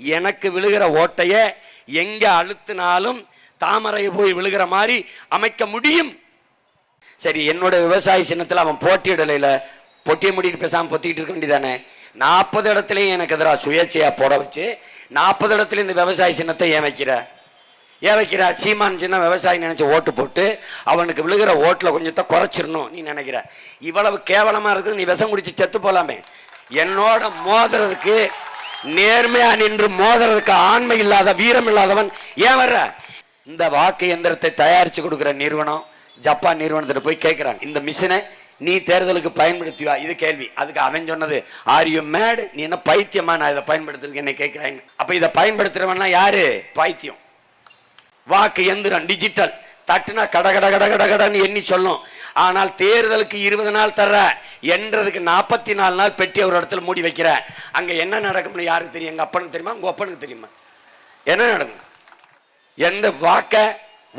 எனக்கு விழுகிற ஓட்டைய எங்க அழுத்தினாலும் தாமரை போய் விழுகிற மாதிரி அமைக்க முடியும். சரி என்னோட விவசாய சின்னத்தில் அவன் போட்டியிடலையில் பொட்டியை முடிட்டு பேசாமல் பொத்திக்கிட்டு இருக்க வேண்டியதானே? நாற்பது இடத்துலையும் எனக்கு எதிராக சுயேட்சையாக போட வச்சு நாற்பது இடத்துல இந்த விவசாய சின்னத்தை ஏன் வைக்கிற ஏன் வைக்கிற சீமான் சின்ன விவசாயி நினச்சி ஓட்டு போட்டு அவனுக்கு விழுகிற ஓட்டில் கொஞ்சத்தை குறைச்சிடணும் நீ நினைக்கிற. இவ்வளவு கேவலமாக இருக்குது நீ விஷம் குடிச்சு செத்து போகலாமே என்னோட மோதுறதுக்கு நேர்மையா நின்று மோதுறதுக்கு ஆண்மை இல்லாத வீரம் இல்லாதவன் ஏன் வர்ற? இந்த வாக்கு எந்திரத்தை தயாரிச்சு கொடுக்குற நிறுவனம் ஜப்பான் நிறுவனத்தில் போய் கேட்குறாங்க இந்த மிஷினை நீ தேர்தலுக்கு பயன்படுத்தியா? இது கேள்வி. அதுக்கு அவன் சொன்னது ஆர் யூ மேடு நீ என்ன பைத்தியமா? நான் இதை பயன்படுத்துறதுக்கு என்ன கேட்கிறேன் அப்போ இதை பயன்படுத்துறவன்லாம் யாரு? பைத்தியம். வாக்கு எந்திரம் டிஜிட்டல் தட்டுனா கட கட கட கட கடன்னு எண்ணி சொல்லும். ஆனால் தேர்தலுக்கு இருபது நாள் தர்ற என்றதுக்கு நாற்பத்தி நாலு நாள் பெட்டி ஒரு இடத்துல மூடி வைக்கிற. அங்கே என்ன நடக்கும்னு யாருக்கு தெரியும்? எங்கள் அப்பனுக்கு தெரியுமா? உங்கள் அப்பனுக்கு தெரியுமா? என்ன நடக்கும் எந்த வாக்கை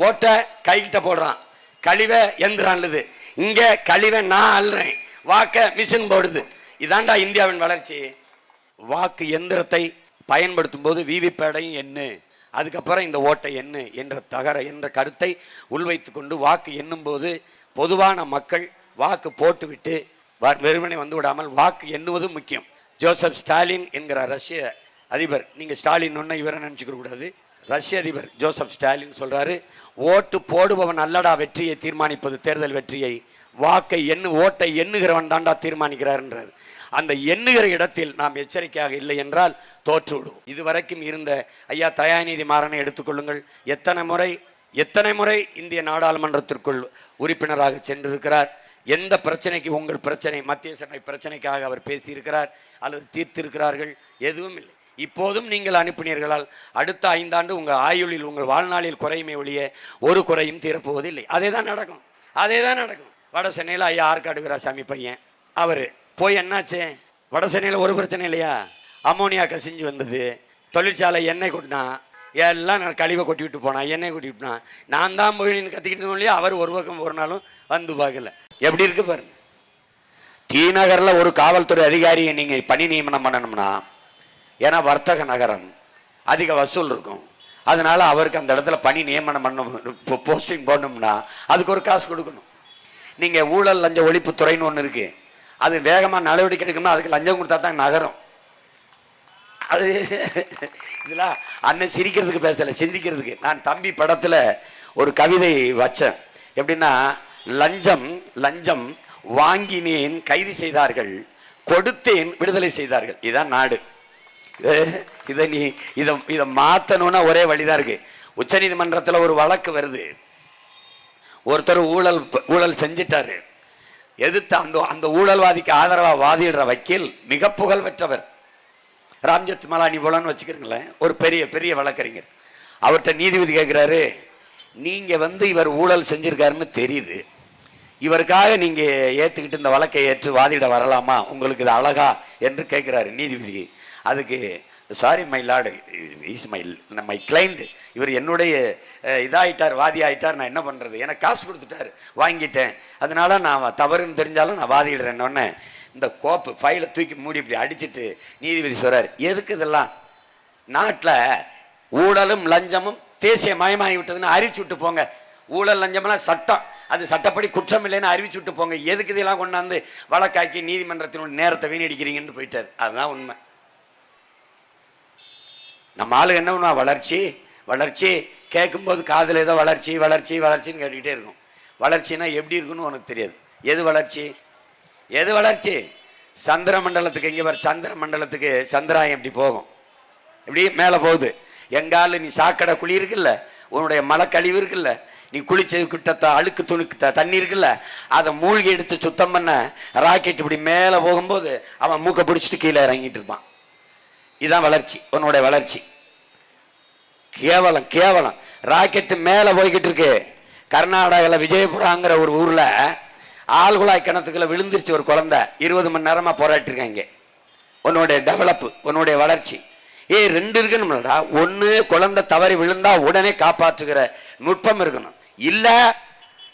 ஓட்டை கைகிட்ட போடுறான். கழிவை எந்திரான்லுது இங்கே கழிவை நான் அள்ளுறேன். வாக்கை மிஷின் போடுது. இதாண்டா இந்தியாவின் வளர்ச்சி. வாக்கு எந்திரத்தை பயன்படுத்தும் போது விவிபேடையும் என்ன அதுக்கப்புறம் இந்த ஓட்டை எண்ணு என்ற தகர என்ற கருத்தை உள்வைத்து கொண்டு வாக்கு எண்ணும்போது பொதுவான மக்கள் வாக்கு போட்டுவிட்டு வெறுமனை வந்து விடாமல் வாக்கு எண்ணுவதும் முக்கியம். ஜோசப் ஸ்டாலின் என்கிற ரஷ்ய அதிபர் நீங்கள் ஸ்டாலின் ஒன்று இவரை நினச்சிக்க கூடாது. ரஷ்ய அதிபர் ஜோசப் ஸ்டாலின் சொல்கிறாரு ஓட்டு போடுபவன் அல்லடா வெற்றியை தீர்மானிப்பது தேர்தல் வெற்றியை வாக்கை எண்ணு ஓட்டை எண்ணுகிறவன் தாண்டா தீர்மானிக்கிறார்ன்றார். அந்த எண்ணுகிற இடத்தில் நாம் எச்சரிக்கையாக இல்லை என்றால் தோற்றுவிடும் இதுவரைக்கும் இருந்த ஐயா தயாநிதி மாறனை எடுத்துக்கொள்ளுங்கள் எத்தனை முறை எத்தனை முறை இந்திய நாடாளுமன்றத்திற்குள் உறுப்பினராக சென்றிருக்கிறார்? எந்த பிரச்சனைக்கு உங்கள் பிரச்சனை மத்திய சபை பிரச்சனைக்காக அவர் பேசியிருக்கிறார் அல்லது தீர்த்திருக்கிறார்கள்? எதுவும் இல்லை. இப்போதும் நீங்கள் அனுப்பினீர்களால் அடுத்த ஐந்தாண்டு உங்கள் ஆயுளில் உங்கள் வாழ்நாளில் குறையுமே ஒழிய ஒரு குறையும் தீரப்போவதில்லை. அதே தான் நடக்கும். அதே தான் நடக்கும். வட சென்னையில் ஐயா ஆற்காடு வீராசாமி பையன். அவர். போய் என்னாச்சு? வட சென்னையில் ஒரு பிரச்சனை இல்லையா? அம்மோனியா கசிஞ்சு வந்தது. தொழிற்சாலை எண்ணெய் கொட்டினா எல்லாம் நான் கழிவை கொட்டி விட்டு போனான் எண்ணெய் கொட்டி விட்டுனா நான் தான் போய் நின்று கத்திக்கிட்டு இல்லையா? அவர் ஒரு பக்கம் ஒரு நாளும் வந்து பார்க்கல. எப்படி இருக்கு பாருங்க. டி நகரில் ஒரு காவல்துறை அதிகாரியை நீங்கள் பணி நியமனம் பண்ணணும்னா ஏன்னா வர்த்தக நகரம் அதிக வசூல் இருக்கும். அதனால் அவருக்கு அந்த இடத்துல பணி நியமனம் பண்ண போஸ்டிங் போடணும்னா அதுக்கு ஒரு காசு கொடுக்கணும். நீங்கள் ஊழல் லஞ்ச ஒழிப்பு துறைன்னு ஒன்று இருக்குது அது வேகமாக நடவடிக்கை எடுக்கணும்னா அதுக்கு லஞ்சம் கொடுத்தா தான் நகரும். அது இதெல்லாம் அண்ணன் சிரிக்கிறதுக்கு பேசலை சிந்திக்கிறதுக்கு. நான் தம்பி படத்தில் ஒரு கவிதை வச்சேன். எப்படின்னா லஞ்சம் லஞ்சம் வாங்கினேன் கைது செய்தார்கள் கொடுத்தேன் விடுதலை செய்தார்கள். இதுதான் நாடு. இதை நீ இதை இதை மாற்றணும்னா ஒரே வழிதான் இருக்குது உச்சநீதிமன்றத்தில் ஒரு வழக்கு வருது. ஒருத்தர் ஊழல் ஊழல் செஞ்சிட்டாரு. எதிர்த்து அந்த அந்த ஊழல்வாதிக்கு ஆதரவாக வாதிடுற வக்கீல் மிக புகழ் பெற்றவர் ராம்ஜத் மலானி போலன்னு வச்சுக்கிறீங்களேன் ஒரு பெரிய பெரிய வழக்கறிஞர். அவர்கிட்ட நீதிபதி கேட்குறாரு நீங்கள் வந்து இவர் ஊழல் செஞ்சுருக்காருன்னு தெரியுது. இவருக்காக நீங்கள் ஏற்றுக்கிட்டு இந்த வழக்கை ஏற்று வாதிட வரலாமா? உங்களுக்கு இது அழகா? என்று கேட்குறாரு நீதிபதி. அதுக்கு sorry my lord is my my client இவர் என்னுடைய இதாகிட்டார் இதாயிட்டார் வாதி ஆகிட்டார் நான் என்ன பண்ணுறது எனக்கு காசு கொடுத்துட்டாரு வாங்கிட்டேன். அதனால நான் தவறுன்னு தெரிஞ்சாலும் நான் வாதிடுறேன்னொன்னே இந்த கோப்பு ஃபைலை தூக்கி மூடி இப்படி அடிச்சிட்டு நீதிபதி சொல்கிறார் எதுக்கு இதெல்லாம்? நாட்டில் ஊழலும் லஞ்சமும் தேசிய மயமாகி விட்டதுன்னு அறிவிச்சு விட்டு போங்க. ஊழல் லஞ்சமெல்லாம் சட்டம். அது சட்டப்படி குற்றம் இல்லைன்னு அறிவிச்சு விட்டு போங்க. எதுக்கு இதெல்லாம் கொண்டாந்து வழக்காக்கி நீதிமன்றத்தினுடைய நேரத்தை வீணடிக்கிறீங்கன்னு போயிட்டார். அதுதான் உண்மை. நம்ம ஆளு என்ன பண்ணுவா? வளர்ச்சி வளர்ச்சி கேட்கும்போது காதில் ஏதோ வளர்ச்சி வளர்ச்சி வளர்ச்சின்னு கேட்டுக்கிட்டே இருக்கும். வளர்ச்சினா எப்படி இருக்குன்னு உனக்கு தெரியாது. எது வளர்ச்சி? எது வளர்ச்சி? சந்திர மண்டலத்துக்கு இங்கே வர சந்திர மண்டலத்துக்கு சந்திராயம் எப்படி போகும்? இப்படி மேலே போகுது? எங்கால நீ சாக்கடை குழி இருக்குல்ல உன்னுடைய மலக்கழிவு இருக்குல்ல நீ குளிச்ச கிட்ட அழுக்கு துணுக்கு தண்ணி இருக்குல்ல அதை மூழ்கி எடுத்து சுத்தம் பண்ண ராக்கெட் இப்படி மேலே போகும்போது அவன் மூக்கை பிடிச்சிட்டு கீழே இறங்கிட்டு இருப்பான். இதுதான் வளர்ச்சி உன்னுடைய வளர்ச்சி. கேவலம் கேவலம். ராக்கெட்டு மேலே போய்கிட்டு இருக்கு. கர்நாடகாவில் விஜயபுராங்கிற ஒரு ஊரில் ஆழ்குழாய் கிணத்துக்குள்ள விழுந்துருச்சு ஒரு குழந்தை. இருபது மணி நேரமாக போராட்டிருக்காங்க உன்னுடைய டெவலப்பு உன்னுடைய வளர்ச்சி. ஏய் ரெண்டு இருக்கணும்லடா ஒன்று குழந்தை தவறி விழுந்தா உடனே காப்பாற்றுகிற நுட்பம் இருக்கணும். இல்லை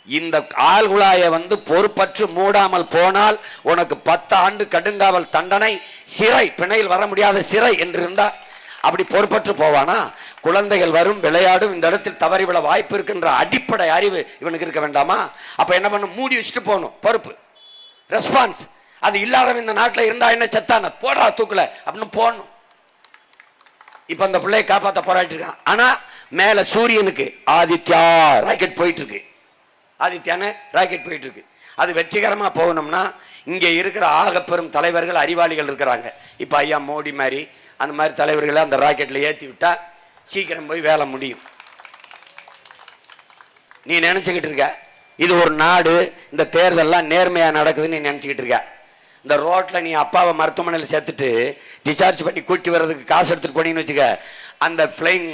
இந்த ஆழ்குழாயை வந்து பொறுப்பற்று மூடாமல் போனால் உனக்கு பத்து ஆண்டு கடுங்காவல் தண்டனை சிறை பிணையில் வர முடியாத சிறை என்று இருந்தா அப்படி பொறுப்பற்று போவானா? குழந்தைகள் வரும் விளையாடும் இந்த இடத்தில் தவறி விழ வாய்ப்பு இருக்குன்ற அடிப்படை அறிவு இவனுக்கு இருக்க வேண்டாமா? அப்ப என்ன பண்ணும்? மூடி வச்சுட்டு போகணும். பொறுப்பு. ரெஸ்பான்ஸ் அது இல்லாதவன் இந்த நாட்டில் இருந்தா என்ன செத்தான? போடா தூக்கல. அப்படின்னு போடணும். இப்ப அந்த பிள்ளையை காப்பாற்ற போராட்டிருக்கான் ஆனால் ஆனா மேல சூரியனுக்கு ஆதித்யா ராக்கெட் போயிட்டு இருக்கு. ஆதித்யான்னு ராக்கெட் போயிட்டு இருக்கு அது வெற்றிகரமாக போகணும்னா இங்கே இருக்கிற ஆகப்பெரும் தலைவர்கள் அறிவாளிகள் இருக்கிறாங்க. இப்போ ஐயா மோடி மாதிரி அந்த மாதிரி தலைவர்களை அந்த ராக்கெட்டில் ஏற்றி விட்டால் சீக்கிரம் போய் வேலை முடியும். நீ நினச்சிக்கிட்டு இருக்க இது ஒரு நாடு இந்த தேர்தல்லாம் நேர்மையாக நடக்குதுன்னு நீ நினச்சிக்கிட்டு இருக்க. இந்த ரோட்டில் நீ அப்பாவை மருத்துவமனையில் சேர்த்துட்டு டிஸ்சார்ஜ் பண்ணி கூட்டி வர்றதுக்கு காசு எடுத்துகிட்டு போனீங்கன்னு வச்சுக்க அந்த ஃப்ளைங்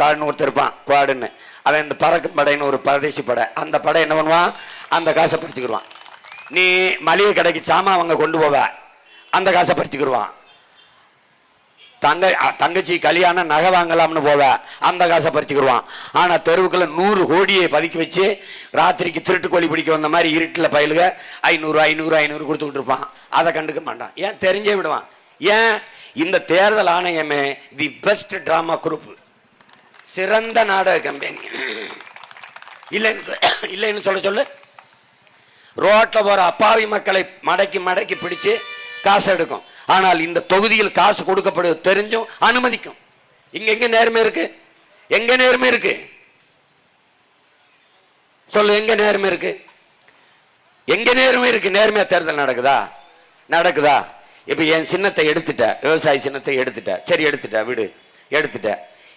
கார்டுன்னு ஒருத்தர் இருப்பான் குவாடுன்னு அவன் இந்த பறக்கும் படைன்னு ஒரு பரதேசி படை. அந்த படை என்ன பண்ணுவான்? அந்த காசை பறிச்சுக்கிடுவான் நீ மளிகை கடைக்கு சாமான் அவங்க கொண்டு போவ. அந்த காசை பறிச்சுக்கிடுவான் தங்க தங்கச்சி கல்யாணம் நகை வாங்கலாம்னு போவ. அந்த காசை பறிச்சுக்கிடுவான் ஆனால் தெருவுக்குள்ள நூறு கோடியை பதுக்கி வச்சு ராத்திரிக்கு திருட்டு கோழி பிடிக்க வந்த மாதிரி இருட்டில் பயிலுக ஐநூறு ஐநூறு ஐநூறு கொடுத்துக்கிட்டு இருப்பான். அதை கண்டுக்க மாட்டான். ஏன் தெரிஞ்சே விடுவான். ஏன்? இந்த தேர்தல் ஆணையமே தி பெஸ்ட் ட்ராமா குரூப் சிறந்த நாடக கம்பெனி இல்லைன்னு இல்லைன்னு சொல்ல சொல்லு. ரோட்டில் போகிற அப்பாவி மக்களை மடக்கி மடக்கி பிடிச்சு காசு எடுக்கும். ஆனால் இந்த தொகுதியில் காசு கொடுக்கப்படுவது தெரிஞ்சும் அனுமதிக்கும். இங்கே எங்கே நேர்மை இருக்கு? எங்கே நேர்மை இருக்கு? சொல்லு எங்கே நேர்மை இருக்கு? எங்கே நேர்மை இருக்கு? நேர்மையாக தேர்தல் நடக்குதா? நடக்குதா? இப்போ என் சின்னத்தை எடுத்துட்ட விவசாய சின்னத்தை எடுத்துட்ட. சரி எடுத்துட்ட விடு. எடுத்துட்ட.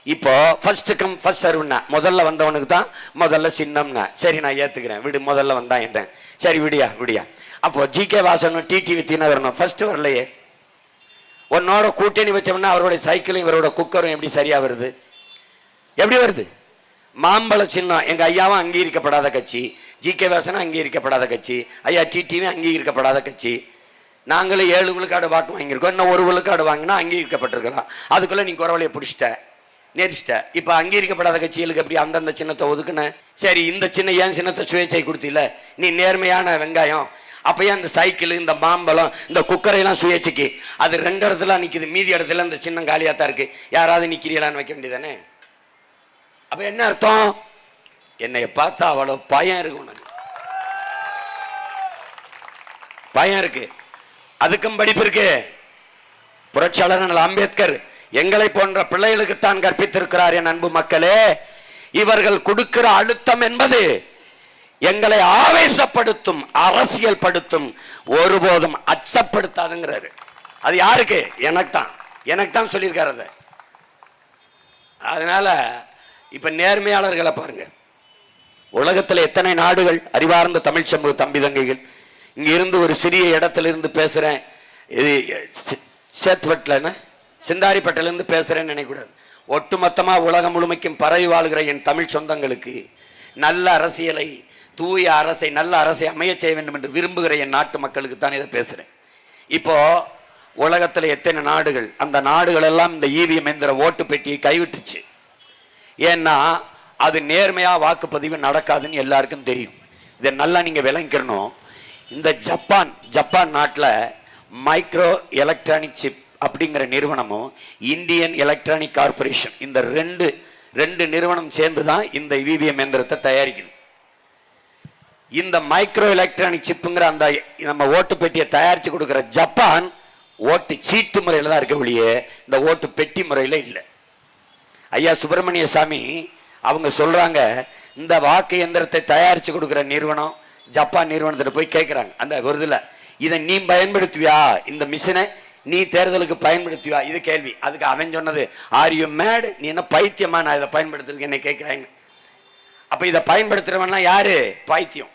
இப்போ ஃபர்ஸ்ட் கம் ஃபர்ஸ்ட் சர்வ்னா முதல்ல வந்தவனுக்கு தான் முதல்ல சின்னம்னா. சரி நான் ஏற்றுக்கிறேன் விடு முதல்ல வந்தான் என்றேன். சரி விடியா விடியா. அப்போ ஜி கே வாசனும் டிடிவி தினகரனும் ஃபர்ஸ்ட் வரலையே. உன்னோட கூட்டணி வச்சோம்னா அவருடைய சைக்கிளும் இவரோட குக்கரும் எப்படி சரியா வருது? எப்படி வருது? மாம்பழ சின்னம். எங்க ஐயாவும் அங்கீகரிக்கப்படாத கட்சி. ஜி கே வாசனும் அங்கீகரிக்கப்படாத கட்சி. ஐயா டிடிவி அங்கீகரிக்கப்படாத கட்சி. நாங்களே ஏழு விழுக்காடு வாக்கு வாங்கியிருக்கோம். இன்னும் ஒரு விழுக்காடு வாங்கினா அங்கீகரிக்கப்பட்டிருக்கலாம். அதுக்குள்ள நீ குறவலையை பிடிச்சிட்ட. நெரிச்சிட்ட. இப்போ அங்கீகரிக்கப்படாத கட்சிகளுக்கு எப்படி அந்தந்த சின்னத்தை ஒதுக்குன? சரி இந்த சின்ன ஏன் சின்னத்தை சுயேட்சை கொடுத்தில? நீ நேர்மையான வெங்காயம். அப்பயே அந்த சைக்கிள் இந்த மாம்பழம் இந்த குக்கரையெல்லாம் சுயேட்சைக்கு. அது ரெண்டு இடத்துல நிற்கிது மீதி இடத்துல இந்த சின்னம் காலியாக தான் இருக்கு. யாராவது நிற்கிறீங்களான்னு வைக்க வேண்டியதானே அப்ப என்ன அர்த்தம்? என்னை பார்த்தா அவ்வளோ பயம் இருக்கு உனக்கு. பயம் இருக்கு. அதுக்கும் படிப்பு இருக்கு. புரட்சியாளர் அம்பேத்கர் எங்களை போன்ற பிள்ளைகளுக்குத்தான் கற்பித்திருக்கிறார் என் அன்பு மக்களே. இவர்கள் கொடுக்கிற அழுத்தம் என்பது எங்களை ஆவேசப்படுத்தும் அரசியல் படுத்தும் ஒருபோதும் அச்சப்படுத்தாதுங்கிறாரு. அது யாருக்கு? எனக்கு தான் எனக்கு தான் சொல்லியிருக்காரு அதை. அதனால இப்ப நேர்மையாளர்களை பாருங்க. உலகத்தில் எத்தனை நாடுகள் அறிவார்ந்த தமிழ் சமூக தம்பி தங்கைகள் இங்க இருந்து ஒரு சிறிய இடத்துல இருந்து பேசுறேன். இது சி- சேத்வட்டில் சிந்தாரிப்பட்டிலேருந்து பேசுகிறேன்னு நினைக்கூடாது. ஒட்டுமொத்தமாக உலகம் முழுமைக்கும் பரவி வாழ்கிற என் தமிழ் சொந்தங்களுக்கு நல்ல அரசியலை தூய அரசை நல்ல அரசை அமைய செய்ய வேண்டும் என்று விரும்புகிற என் நாட்டு மக்களுக்கு தான் இதை பேசுகிறேன் இப்போ உலகத்தில் எத்தனை நாடுகள் அந்த நாடுகள் எல்லாம் இந்த ஈவிஎம் எந்திர ஓட்டு பெட்டியை கைவிட்டுச்சு. ஏன்னா அது நேர்மையாக வாக்குப்பதிவு நடக்காதுன்னு எல்லாருக்கும் தெரியும். இதை நல்லா நீங்கள் விளங்கிக்கணும். இந்த ஜப்பான் ஜப்பான் நாட்டில் மைக்ரோ எலக்ட்ரானிக் சிப் அப்படிங்கிற நிறுவனமும் இந்தியன் எலக்ட்ரானிக் கார்பரேஷன் இந்த ரெண்டு ரெண்டு நிறுவனம் சேர்ந்து தான் இந்த இவிஎம் எந்திரத்தை தயாரிக்குது. இந்த மைக்ரோ எலக்ட்ரானிக் சிப்புங்கிற அந்த நம்ம ஓட்டு பெட்டியை தயாரித்து கொடுக்குற ஜப்பான் ஓட்டு சீட்டு முறையில் தான் இருக்க ஒழிய இந்த ஓட்டு பெட்டி முறையில் இல்லை. ஐயா சுப்பிரமணிய சாமி அவங்க சொல்கிறாங்க இந்த வாக்கு எந்திரத்தை தயாரித்து கொடுக்குற நிறுவனம் ஜப்பான் நிறுவனத்தில் போய் கேட்குறாங்க அந்த விருதில் இதை நீ பயன்படுத்துவியா? இந்த மிஷினை நீ தேர்தலுக்கு பயன்படுத்தியா? இது கேள்வி. அதுக்கு அவன் சொன்னது ஆர் யூ மேடு நீ என்ன பைத்தியமா? நான் இதை பயன்படுத்துறதுக்கு என்ன கேட்குறேன்னு அப்போ இதை பயன்படுத்துகிறவன்னா யாரு? பைத்தியம்.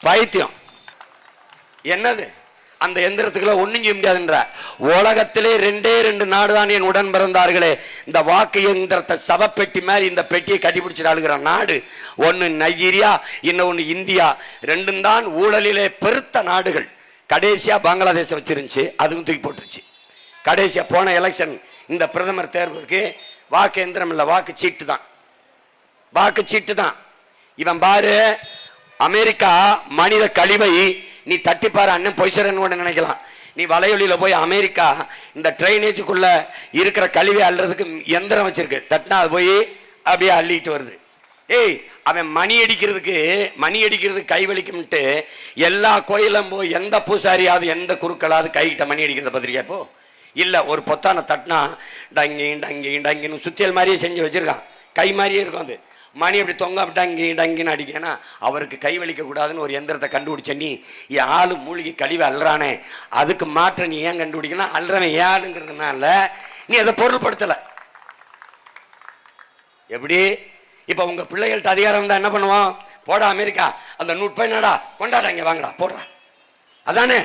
பைத்தியம். என்னது? அந்த எந்திரத்துக்குள்ள ஒன்றும் செய்ய முடியாதுன்ற. உலகத்திலே ரெண்டே ரெண்டு நாடு தான் என் உடன் பிறந்தார்களே. இந்த வாக்கு எந்திரத்தை சவப்பெட்டி மாதிரி இந்த பெட்டியை கட்டிப்பிடிச்சிட்டு ஆளுகிற நாடு. ஒன்று நைஜீரியா இன்னொன்னு இந்தியா. ரெண்டும் தான் ஊழலிலே பெருத்த நாடுகள். கடைசியா பங்களாதேஷ் வச்சிருந்துச்சு அதுவும் தூக்கி போட்டுருச்சு. கடைசியா போன எலெக்ஷன் இந்த பிரதமர் தேர்வுக்கு வாக்கு எந்திரம் இல்லை வாக்கு சீட்டு தான். வாக்கு சீட்டு தான். இவன் பாரு அமெரிக்கா மனித கழிவை நீ தட்டிப்பாரு அண்ணன் அண்ணன் பொய்சரன் கூட நினைக்கலாம். நீ வலையொலியில் போய் அமெரிக்கா இந்த ட்ரைனேஜுக்குள்ளே இருக்கிற கழிவை அள்ளுறதுக்கு எந்திரம் வச்சிருக்கு. தட்டினா அது போய் அப்படியே அள்ளிட்டு வருது. ஏய் அவன் மணி அடிக்கிறதுக்கு மணி அடிக்கிறதுக்கு கை வலிக்கும்ட்டு எல்லா கோயிலும் போய் எந்த பூசாரியாவது எந்த குருக்களாவது கைகிட்ட மணி அடிக்கிறத பத்திரிக்கா இப்போ? இல்லை ஒரு பொத்தானை தட்டினா டங்கி டங்கி டங்கின்னு சுத்தியல் மாதிரியே செஞ்சு வச்சுருக்கான். கை மாதிரியே இருக்கும் அது. மணி அப்படி தொங்க அப்படி டங்கி டங்கின்னு அடிக்கேன்னா அவருக்கு கை வலிக்க கூடாதுன்னு ஒரு எந்திரத்தை கண்டுபிடிச்ச நீ ஆளு மூழ்கி கழிவை அல்றானே அதுக்கு மாற்ற நீ ஏன் கண்டுபிடிக்கணும்? அல்றவன் ஏழுங்கிறதுனால நீ அதை பொருள்படுத்தலை. எப்படி? இப்போ உங்கள் பிள்ளைகள்கிட்ட அதிகாரம் இருந்தால் என்ன பண்ணுவோம்? போடா அமெரிக்கா. அந்த நூற்பா என்னடா? கொண்டாடா இங்கே வாங்கடா போடுறா. அதானே?